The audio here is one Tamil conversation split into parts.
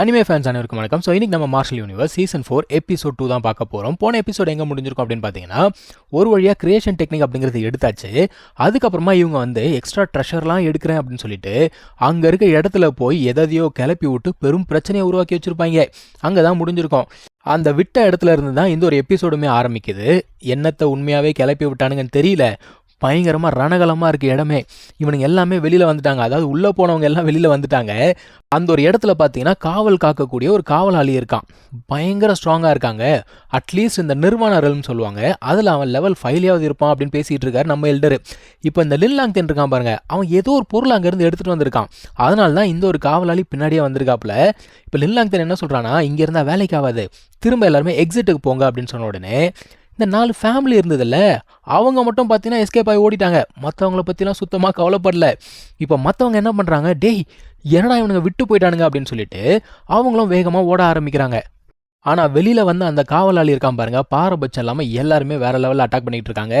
அனிமே ஃபேன்ஸ் அனைவருக்கும் வணக்கம். ஸோ இன்னைக்கு நம்ம marshal universe season four episode two தான் பார்க்க போகிறோம் போன எபிசோட் எங்கே முடிஞ்சிருக்கும் அப்படின்னு பார்த்தீங்கன்னா ஒரு வழியாக கிரியேஷன் டெக்னிக் அப்படிங்கிறது எடுத்தாச்சு. அதுக்கப்புறமா இவங்க வந்து எக்ஸ்ட்ரா ட்ரெஷர்லாம் எடுக்கிறேன் அப்படின்னு சொல்லிட்டு அங்கே இருக்க இடத்துல போய் எதையோ கிளப்பி விட்டு பெரும் பிரச்சனையை உருவாக்கி வச்சுருப்பாங்க. அங்கே தான் முடிஞ்சிருக்கும். அந்த விட்ட இடத்துல இருந்து தான் இந்த ஒரு எபிசோடுமே ஆரம்பிக்குது. என்னத்தை உண்மையாகவே கிளப்பி விட்டானுங்கன்னு தெரியல. பயங்கரமாக ரணகலமாக இருக்குது இடமே. இவனுங்க எல்லாமே வெளியில் வந்துட்டாங்க. அதாவது உள்ளே போனவங்க எல்லாம் வெளியில் வந்துட்டாங்க. அந்த ஒரு இடத்துல பார்த்தீங்கன்னா காவல் காக்கக்கூடிய ஒரு காவலாளி இருக்கான். பயங்கர ஸ்ட்ராங்காக இருக்காங்க. அட்லீஸ்ட் இந்த நிர்வாணர்கள்னு சொல்லுவாங்க. அதில் அவன் லெவல் ஃபைவ்லையாவது இருப்பான் அப்படின்னு பேசிகிட்டு இருக்காரு நம்ம எல்டரு இப்போ இந்த லில்லாங் தென் இருக்கான் பாருங்க. அவன் ஏதோ ஒரு பொருள் அங்கேருந்து எடுத்துகிட்டு வந்திருக்கான். அதனால தான் இந்த ஒரு காவலாளி பின்னாடியே வந்திருக்காப்புல. இப்போ லில்லாங் தென் என்ன சொல்கிறான்னா இங்கே இருந்தால் வேலைக்கு ஆகாது. திரும்ப எல்லாருமே எக்ஸிட்டுக்கு போங்க அப்படின்னு சொன்ன உடனே இந்த நாலு ஃபேமிலி இருந்ததில்ல அவங்க மட்டும் பார்த்தீங்கன்னா எஸ்கேப் ஆகி ஓடிட்டாங்க. மற்றவங்கள பற்றிலாம் சுத்தமாக கவலைப்படல. இப்போ மற்றவங்க என்ன பண்ணுறாங்க டேய் என்னடா இவனுங்க விட்டு போயிட்டானுங்க அப்படின்னு சொல்லிட்டு அவங்களும் வேகமாக ஓட ஆரம்பிக்கிறாங்க. ஆனால் வெளியில் வந்து அந்த காவலாளி இருக்கான் பாருங்க பாரபட்சம் இல்லாமல் எல்லாருமே வேற லெவலில் அட்டாக் பண்ணிகிட்டு இருக்காங்க.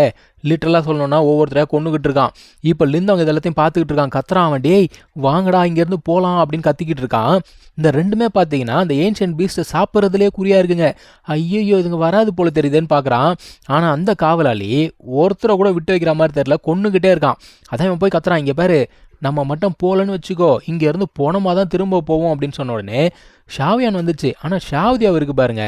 லிட்டரலாக சொல்லணும்னா ஒவ்வொருத்தரையாக கொண்டுகிட்டு இருக்கான். இப்போ லிந்து அவங்க இதெல்லாத்தையும் பார்த்துக்கிட்டு இருக்கான். கத்துறான் அவன் டேய் வாங்கடா இங்கேருந்து போகலாம் அப்படின்னு கத்திக்கிட்டு இருக்கான். இந்த ரெண்டுமே பார்த்தீங்கன்னா அந்த ஏன்ஷியன் பீஸ்ட்டை சாப்பிட்றதுலேயே குறியாக இருக்குங்க. ஐயோ இதுங்க வராது போல தெரியுதுன்னு பார்க்குறான். ஆனால் அந்த காவலாளி ஒருத்தரை கூட விட்டு வைக்கிற மாதிரி தெரியல கொண்டுகிட்டே இருக்கான். அதான் இவன் போய் கத்துறான். இங்கே பாரு நம்ம மட்டும் போகலன்னு வச்சுக்கோ இங்கேருந்து போனோமா தான் திரும்ப போவோம் அப்படின்னு சொன்ன உடனே ஷாவியான் வந்துச்சு. ஆனால் ஷாவதி அவருக்கு பாருங்க.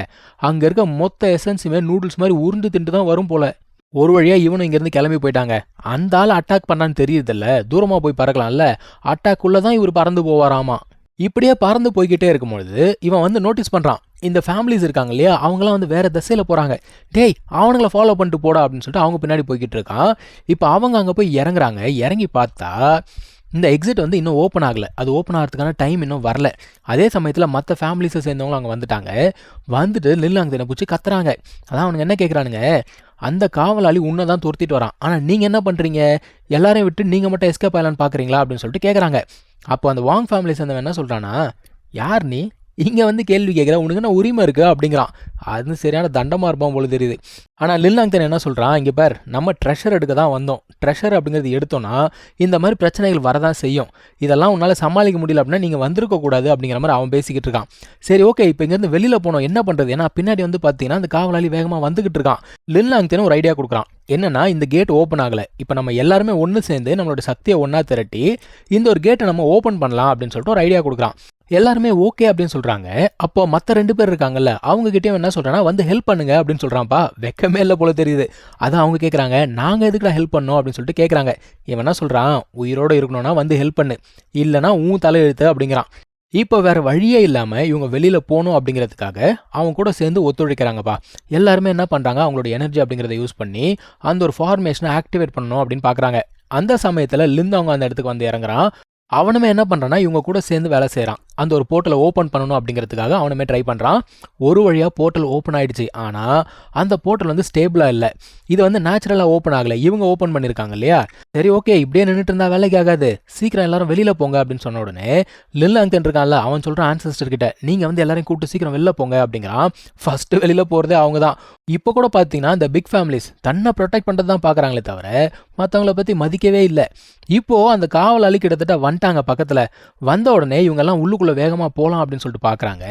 அங்கே இருக்க மொத்த எசன்ஸுமே நூடுல்ஸ் மாதிரி உருண்டு தின்ட்டு தான் வரும் போல. ஒரு வழியாக இவனும் இங்கேருந்து கிளம்பி போயிட்டாங்க. அந்த ஆள் அட்டாக் பண்ணான்னு தெரியுதில்ல தூரமாக போய் பறக்கலாம்ல. அட்டாக்குள்ளே தான் இவர் பறந்து போவாராமா. இப்படியே பறந்து போய்கிட்டே இருக்கும்பொழுது இவன் வந்து நோட்டீஸ் பண்ணுறான் இந்த ஃபேமிலிஸ் இருக்காங்க இல்லையா அவங்களாம் வந்து வேறு திசையில் போகிறாங்க டேய் அவனுங்களை ஃபாலோ பண்ணிட்டு போடா அப்படின்னு சொல்லிட்டு அவங்க பின்னாடி போய்கிட்டு இருக்கான். இப்போ அவங்க அங்கே போய் இறங்குறாங்க. இறங்கி பார்த்தா இந்த எக்ஸிட் வந்து இன்னும் ஓப்பன் ஆகலை. அது ஓப்பன் ஆகிறதுக்கான டைம் இன்னும் வரல. அதே சமயத்தில் மற்ற ஃபேமிலிஸை சேர்ந்தவங்களும் அங்கே வந்துட்டாங்க. வந்துட்டு நில்லாங்க தின பிடிச்சி கத்துறாங்க. அதான் அவனுங்க என்ன கேட்குறானுங்க அந்த காவலாளி உன்னை தான் துரத்திட்டு வரான். ஆனால் நீங்கள் என்ன பண்ணுறீங்க எல்லாரையும் விட்டு நீங்கள் மட்டும் எஸ்கேப் ஆகலான்னு பார்க்குறீங்களா அப்படின்னு சொல்லிட்டு கேட்குறாங்க அப்போ அந்த வாங் ஃபேமிலி சேர்ந்தவன் என்ன சொல்கிறானா யார் நீ? இங்கே வந்து கேள்வி கேட்குறேன் உனக்கு என்ன உரிமை இருக்குது அப்படிங்கிறான். அது சரியான தண்டமாக இருப்பான் போல தெரியுது. ஆனால் லில்லாங்தன் என்ன சொல்கிறான் இங்கே பார் நம்ம ட்ரெஷர் எடுக்க தான் வந்தோம். ட்ரெஷர் அப்படிங்கிறது எடுத்தோன்னா இந்த மாதிரி பிரச்சனைகள் வரதான் செய்யும். இதெல்லாம் உன்னால் சமாளிக்க முடியல அப்படின்னா நீங்கள் வந்திருக்கக்கூடாது அப்படிங்கிற மாதிரி அவன் பேசிக்கிட்டு இருக்கான். சரி ஓகே இப்போ இங்கேருந்து வெளியில் போனோம். என்ன பண்ணுறது ஏன்னா பின்னாடி வந்து பார்த்தீங்கன்னா அந்த காவலாளி வேகமாக வந்துக்கிட்டு இருக்கான். லில்லாங்தன் ஒரு ஐடியா கொடுக்குறான். என்னன்னா இந்த கேட் ஓப்பன் ஆகலை. இப்போ நம்ம எல்லாருமே ஒன்று சேர்ந்து நம்மளோட சக்தியை ஒன்றா திரட்டி இந்த ஒரு கேட்டை நம்ம ஓப்பன் பண்ணலாம் அப்படின்னு சொல்லிட்டு ஒரு ஐடியா கொடுக்குறான். எல்லாருமே ஓகே அப்படின்னு சொல்றாங்க. அப்போ மற்ற ரெண்டு பேர் இருக்காங்கல்ல அவங்க கிட்டயும் என்ன சொல்றாங்கன்னா வந்து ஹெல்ப் பண்ணுங்க அப்படின்னு சொல்றான்ப்பா. வெக்கமே இல்லை போல தெரியுது. அதான் அவங்க கேட்குறாங்க நாங்க எதுக்குடா ஹெல்ப் பண்ணோம் அப்படின்னு சொல்லிட்டு கேட்குறாங்க இவன் என்ன சொல்றான்? உயிரோட இருக்கணும்னா வந்து ஹெல்ப் பண்ணு. இல்லைனா உன் தலையெழுத்து அப்படிங்கிறான். இப்போ வேற வழியே இல்லாமல் இவங்க வெளியில் போகணும் அப்படிங்கிறதுக்காக அவங்க கூட சேர்ந்து ஒத்துழைக்கிறாங்கப்பா. எல்லாருமே என்ன பண்ணுறாங்க அவங்களோட எனர்ஜி அப்படிங்கிறத யூஸ் பண்ணி அந்த ஒரு ஃபார்மேஷனை ஆக்டிவேட் பண்ணணும் அப்படின்னு பார்க்குறாங்க அந்த சமயத்தில் லிந்து அவங்க அந்த இடத்துக்கு வந்து இறங்குறான். அவனுமே என்ன பண்ணுறான்னா இவங்க கூட சேர்ந்து வேலை செய்கிறான் அந்த ஒரு போர்ட்டலை ஓப்பன் பண்ணணும் அப்படிங்கிறதுக்காக அவனுமே ட்ரை பண்ணுறான் ஒரு வழியாக போர்ட்டல் ஓப்பன் ஆகிடுச்சு ஆனால் அந்த போர்ட்டல் வந்து ஸ்டேபிளாக இல்லை. இது வந்து நேச்சுரலாக ஓப்பன் ஆகலை. இவங்க ஓப்பன் பண்ணியிருக்காங்க இல்லையா? சரி ஓகே இப்படியே நின்றுட்டு இருந்தால் வேலைக்கு ஆகாது. சீக்கிரம் எல்லாரும் வெளியில் போங்க அப்படின்னு சொன்ன உடனே லில் அங்கன் இருக்கான்ல அவன் சொல்கிறான் ஆன்சஸ்டர் கிட்ட நீங்கள் வந்து எல்லாரையும் கூப்பிட்டு சீக்கிரம் வெளில போங்க அப்படிங்கிறான். ஃபஸ்ட்டு வெளியில் போகிறதே அவங்க தான். இப்போ கூட பார்த்தீங்கன்னா இந்த பிக் ஃபேமிலிஸ் தன்னை ப்ரொடெக்ட் பண்ணுறது தான் பார்க்குறாங்களே தவிர மற்றவங்கள பற்றி மதிக்கவே இல்லை. இப்போது அந்த காவலாளி கிட்டத்தட்ட வந்துட்டாங்க பக்கத்தில். வந்த உடனே இவங்கெல்லாம் உள்ளுக்குள்ளே வேகமாக போகலாம் அப்படின்னு சொல்லிட்டு பார்க்குறாங்க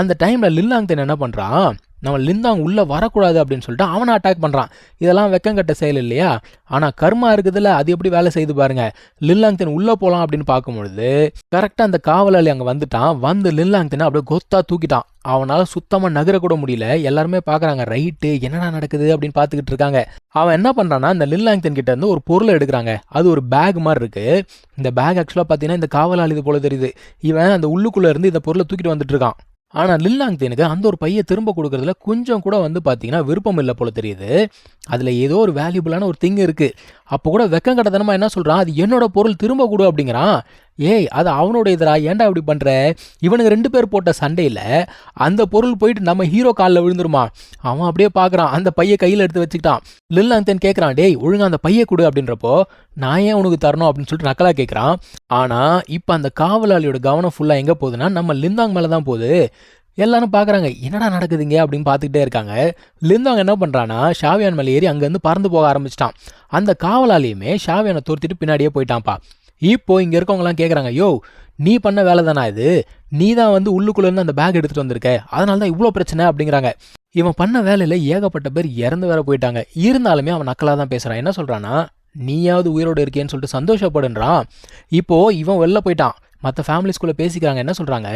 அந்த டைமில் லில்லாங்தன் என்ன பண்ணுறான் நம்ம லிந்தாங் உள்ளே வரக்கூடாது அப்படின்னு சொல்லிட்டு அவனை அட்டாக் பண்ணுறான் இதெல்லாம் வெக்கங்கட்ட செயல் இல்லையா? ஆனால் கர்மா இருக்குதுல்ல அது எப்படி வேலை செய்து பாருங்க. லில்லாங்தன் உள்ளே போகலாம் அப்படின்னு பார்க்கும்பொழுது கரெக்டாக அந்த காவலாளி அங்கே வந்துட்டான். வந்து லில்லாங்தனை அப்படியே கொத்தா தூக்கிட்டான். அவனால் சுத்தமாக நகரக்கூட முடியல. எல்லாருமே பார்க்குறாங்க ரைட்டு என்னடா நடக்குது? அப்படின்னு பார்த்துக்கிட்டு இருக்காங்க. அவன் என்ன பண்ணுறான்னா இந்த லில்லாங்தன் கிட்ட இருந்து ஒரு பொருளை எடுக்கிறாங்க. அது ஒரு பேக் மாதிரி இருக்கு. இந்த பேக் ஆக்சுவலாக பார்த்தீங்கன்னா இந்த காவலாளி இது போல தெரியுது. இவன் அந்த உள்ளுக்குள்ளே இருந்து இந்த பொருளை தூக்கிட்டு வந்துட்டு இருக்கான். ஆனால் லில்லாங்தேனுக்கு அந்த ஒரு பையை திரும்ப கொடுக்கறதுல கொஞ்சம் கூட வந்து பார்த்தீங்கன்னா விருப்பம் இல்லை போல தெரியுது. அதில் ஏதோ ஒரு வேல்யூபிளான ஒரு திங் இருக்குது அப்போ கூட வெக்கம் கடத்தனமாக என்ன சொல்கிறான் அது என்னோட பொருள் திரும்ப கொடு அப்படிங்கிறான். ஏய் அது அவனோட இதரா ஏன்டா இப்படி பண்ணுற இவனுக்கு ரெண்டு பேர் போட்ட சண்டையில் அந்த பொருள் போயிட்டு நம்ம ஹீரோ காலில் விழுந்துருமா? அவன் அப்படியே பார்க்குறான் அந்த பையை கையில் எடுத்து வச்சுக்கிட்டான். லில்லாங்தன் கேட்குறான் டேய் ஒழுங்காக அந்த பையை கொடு அப்படின்றப்போ நான் ஏன் உனக்கு தரணும்? அப்படின்னு சொல்லிட்டு நக்கலாக கேட்குறான் ஆனால் இப்போ அந்த காவலாளியோட கவனம் ஃபுல்லாக எங்கே போகுதுன்னா நம்ம லிந்தாங் மேலே தான் போகுது. எல்லாரும் பார்க்குறாங்க என்னடா நடக்குதுங்க? அப்படின்னு பார்த்துக்கிட்டே இருக்காங்க. லிந்தாங் என்ன பண்ணுறான்னா ஷாவியான் மேலே ஏறி அங்கேருந்து பறந்து போக ஆரம்பிச்சிட்டான். அந்த காவலாளியுமே ஷாவியானை துரத்திட்டு பின்னாடியே போயிட்டான்ப்பா. இப்போ இங்கே இருக்கவங்கலாம் கேட்குறாங்க யோ நீ பண்ண வேலை தானா இது? நீ தான் வந்து உள்ளுக்குள்ளேருந்து அந்த பேக் எடுத்துகிட்டு வந்திருக்க. அதனால தான் இவ்வளோ பிரச்சனை அப்படிங்கிறாங்க. இவன் பண்ண வேலையில் ஏகப்பட்ட பேர் இறந்து வேற போயிட்டாங்க. இருந்தாலுமே அவன் நக்கலாக தான் பேசுகிறான் என்ன சொல்கிறான்னா நீயாவது உயிரோடு இருக்கேன்னு சொல்லிட்டு சந்தோஷப்படுன்றான். இப்போது இவன் வெளில போயிட்டான். மற்ற ஃபேமிலிஸ்குள்ளே பேசிக்கிறாங்க. என்ன சொல்கிறாங்க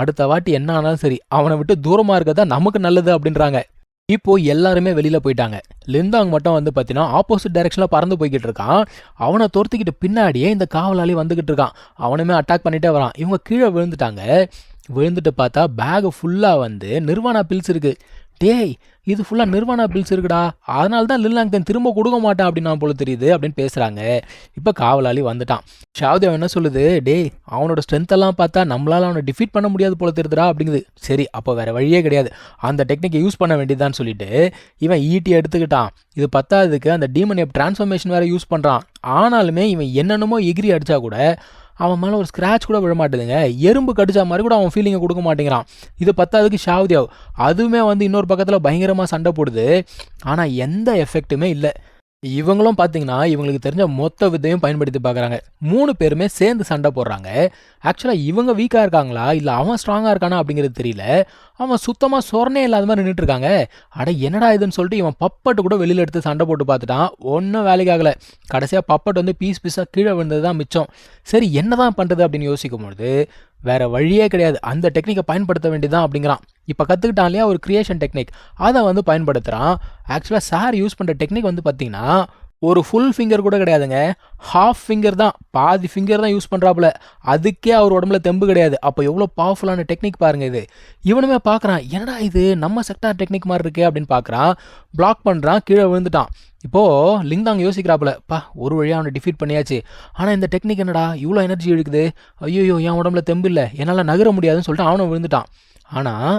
அடுத்த வாட்டி என்ன ஆனாலும் சரி அவனை விட்டு தூரமாக இருக்கிறதா நமக்கு நல்லது அப்படின்றாங்க. இப்போ எல்லாருமே வெளியில போயிட்டாங்க. லிந்தாங் மட்டும் வந்து பார்த்தீங்கன்னா ஆப்போசிட் டைரக்ஷன்ல பறந்து போய்கிட்டு இருக்கான். அவனை தோர்த்துக்கிட்டு பின்னாடியே இந்த காவலாளி வந்துகிட்டு இருக்கான். அவனுமே அட்டாக் பண்ணிட்டே வரான். இவங்க கீழே விழுந்துட்டாங்க. விழுந்துட்டு பார்த்தா பேக் ஃபுல்லாக வந்து நிர்வாணா பில்ஸ் இருக்கு. டேய் இது ஃபுல்லாக நிர்வாணா பில்ஸ் இருக்குடா. அதனால தான் லில்லாங்கன் திரும்ப கொடுக்க மாட்டான் அப்படின்னு போல தெரியுது அப்படின்னு பேசுகிறாங்க இப்போ காவலாளி வந்துட்டான். ஷாவ்தேவ் என்ன சொல்லுது? டேய் அவனோட ஸ்ட்ரென்த்தெல்லாம் பார்த்தா நம்மளால் அவனை டிஃபீட் பண்ண முடியாது போல தெரியுதுடா அப்படிங்குது. சரி அப்போ வேறு வழியே கிடையாது. அந்த டெக்னிக்கை யூஸ் பண்ண வேண்டியதான்னு சொல்லிட்டு இவன் ஈட்டி எடுத்துக்கிட்டான். இது பத்தாததுக்கு அந்த டீமன் எப் டிரான்ஸ்ஃபர்மேஷன் வேறு யூஸ் பண்ணுறான் ஆனாலுமே இவன் என்னென்னமோ எகிரி அடித்தா கூட அவன் மேலே ஒரு ஸ்க்ராட்ச் கூட விழ மாட்டேதுங்க எறும்பு கடிச்ச மாதிரி கூட அவன் ஃபீலிங்கை கொடுக்க மாட்டேங்கிறான். இது பத்தாவதுக்கு ஷாவ்தேவ் அதுவுமே வந்து இன்னொரு பக்கத்தில் பயங்கரமாக சண்டை போடுது. ஆனால் எந்த எஃபெக்ட்டுமே இல்லை. இவங்களும் பார்த்தீங்கன்னா இவங்களுக்கு தெரிஞ்ச மொத்த வித்தையும் பயன்படுத்தி பார்க்குறாங்க மூணு பேருமே சேர்ந்து சண்டை போடுறாங்க. ஆக்சுவலாக இவங்க வீக்காக இருக்காங்களா? இல்லை அவன் ஸ்ட்ராங்காக இருக்கானா அப்படிங்கிறது தெரியல. அவன் சுத்தமாக சொரணே இல்லாத மாதிரி நின்றுட்டு இருக்காங்க அட என்னடா இதுன்னு சொல்லிட்டு இவன் பப்பட்டு கூட வெளியில் எடுத்து சண்டை போட்டு பார்த்துட்டான். ஒன்றும் வேலைக்காகலை கடைசியாக பப்பட் வந்து பீஸ் பீஸாக கீழே விழுந்தது தான் மிச்சம். சரி என்ன தான் பண்ணுறது அப்படின்னு யோசிக்கும் பொழுது வேற வழியே கிடையாது. அந்த டெக்னிக்கை பயன்படுத்த வேண்டியதான் அப்படிங்கிறான். இப்போ கற்றுக்கிட்டான் இல்லையா? ஒரு கிரியேஷன் டெக்னிக் அதை வந்து பயன்படுத்துகிறான் ஆக்சுவலாக சார் யூஸ் பண்ணுற டெக்னிக் வந்து பார்த்தீங்கன்னா ஒரு ஃபுல் ஃபிங்கர் கூட கிடையாதுங்க. ஹாஃப் ஃபிங்கர் தான். பாதி ஃபிங்கர் தான் யூஸ் பண்ணுறாப்புல அதுக்கே அவர் உடம்புல தெம்பு கிடையாது. அப்போ எவ்வளோ பவர்ஃபுல்லான டெக்னிக் பாருங்கள் இது. இவனுமே பார்க்குறான் என்னடா இது? நம்ம செக்டார் டெக்னிக் மாதிரி இருக்கே அப்படின்னு பார்க்குறான் பிளாக் பண்ணுறான் கீழே விழுந்துட்டான். இப்போது லிங்தாங் யோசிக்கிறாப்புல. பா ஒரு வழியாக அவனை டிஃபீட் பண்ணியாச்சு. ஆனால் இந்த டெக்னிக் என்னடா? இவ்வளோ எனர்ஜி இருக்குது ஐயோ என் உடம்புல தெம்பு இல்லை. என்னால் நகர முடியாதுன்னு சொல்லிட்டு அவனும் விழுந்துட்டான். ஆனால்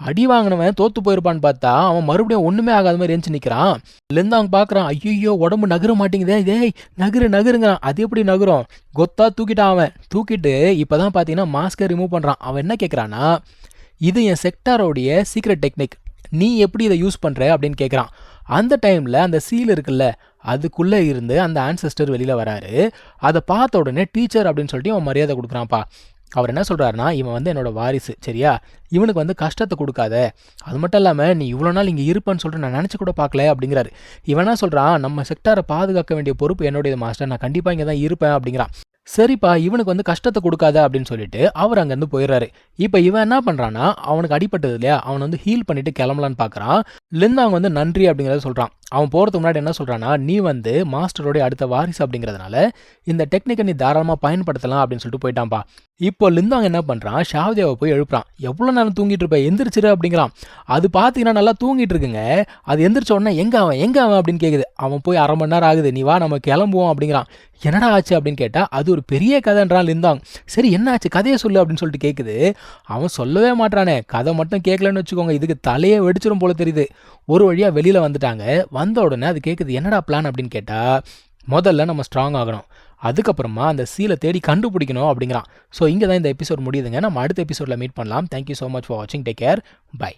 அடி வாங்கினவன் தோத்து போயிருப்பான்னு பார்த்தா அவன் மறுபடியும் ஒன்றுமே ஆகாத மாதிரி எரிஞ்சு நிற்கிறான் இல்லைருந்து அவன் பார்க்குறான் ஐயோ உடம்பு நகர மாட்டேங்குதே ஏய் நகரு நகருங்கிறான். அது எப்படி நகரும்? கொத்தா தூக்கிட்டான் அவன். தூக்கிட்டு இப்போ தான் பார்த்தீங்கன்னா மாஸ்கை ரிமூவ் பண்ணுறான் அவன் என்ன கேட்குறான்னா இது என் செக்டாரோடைய சீக்ரெட் டெக்னிக் நீ எப்படி இதை யூஸ் பண்ணுற அப்படின்னு கேட்குறான் அந்த டைமில் அந்த சீல் இருக்குல்ல அதுக்குள்ளே இருந்து அந்த ஆன்செஸ்டர் வெளியில் வராரு. அதை பார்த்த உடனே டீச்சர் அப்படின்னு சொல்லிட்டு அவன் மரியாதை கொடுக்குறான்ப்பா. அவர் என்ன சொல்கிறாருன்னா இவன் வந்து என்னோட வாரிசு சரியா? இவனுக்கு வந்து கஷ்டத்தை கொடுக்காத. அது மட்டும் இல்லாமல் நீ இவ்வளோ நாள் இங்கே இருப்பேன்னு சொல்லிட்டு நான் நினச்சி கூட பார்க்கல அப்படிங்கிறாரு. இவன் என்ன சொல்கிறான் நம்ம செக்டாரை பாதுகாக்க வேண்டிய பொறுப்பு என்னுடைய மாஸ்டர் நான் கண்டிப்பாக இங்கே தான் இருப்பேன் அப்படிங்கிறான். சரிப்பா இவனுக்கு வந்து கஷ்டத்தை கொடுக்காத அப்படின்னு சொல்லிட்டு அவர் அங்கேருந்து போயிடுறாரு. இப்போ இவன் என்ன பண்ணுறான்னா அவனுக்கு அடிப்பட்டது இல்லையா? அவன் வந்து ஹீல் பண்ணிட்டு கிளம்பலான்னு பார்க்குறான் லிந்தாங் வந்து நன்றி அப்படிங்கிறத சொல்கிறான் அவன் போகிறதுக்கு முன்னாடி என்ன சொல்கிறான்னா நீ வந்து மாஸ்டரோடைய அடுத்த வாரிசு அப்படிங்கிறதுனால இந்த டெக்னிக்கை நீ தாராளமாக பயன்படுத்தலாம் அப்படின்னு சொல்லிட்டு போயிட்டான்ப்பா இப்போ லிந்தாங் என்ன பண்ணுறான் ஷாவ்தேவை போய் எழுப்புறான். எவ்வளோ நேரம் தூங்கிட்டு இருப்பேன் எந்திரிச்சிரு அப்படிங்கிறான். அது பார்த்தீங்கன்னா நல்லா தூங்கிட்டு இருக்குங்க. அது எந்திரிச்ச உடனே எங்கே அவன்? எங்கே அவன்? அப்படின்னு கேட்குது அவன் போய் அரை மணி நேரம் ஆகுது. நீ வா நம்ம கிளம்புவோம் அப்படிங்கிறான். என்னடா ஆச்சு? அப்படின்னு கேட்டால் அது ஒரு பெரிய கதைன்றான் லிந்தாங். சரி என்ன ஆச்சு கதையை சொல்லு அப்படின்னு சொல்லிட்டு கேட்குது அவன் சொல்லவே மாட்டானே கதை மட்டும் கேட்கலன்னு வச்சுக்கோங்க. இதுக்கு தலையே வெடிச்சிடும் போல தெரியுது. ஒரு வழியாக வெளியில் வந்துட்டாங்க. வந்த உடனே அது கேட்குது என்னடா பிளான் அப்படின்னு கேட்டால் முதல்ல நம்ம ஸ்ட்ராங் ஆகணும். அதுக்கப்புறமா அந்த சீலை தேடி கண்டுபிடிக்கணும் அப்படிங்கிறான். ஸோ இங்கே தான் இந்த எபிசோட் முடியுதுங்க. நம்ம அடுத்த எபிசோடில் மீட் பண்ணலாம். Thank you so much for வாட்சிங் டேக் கேர் பை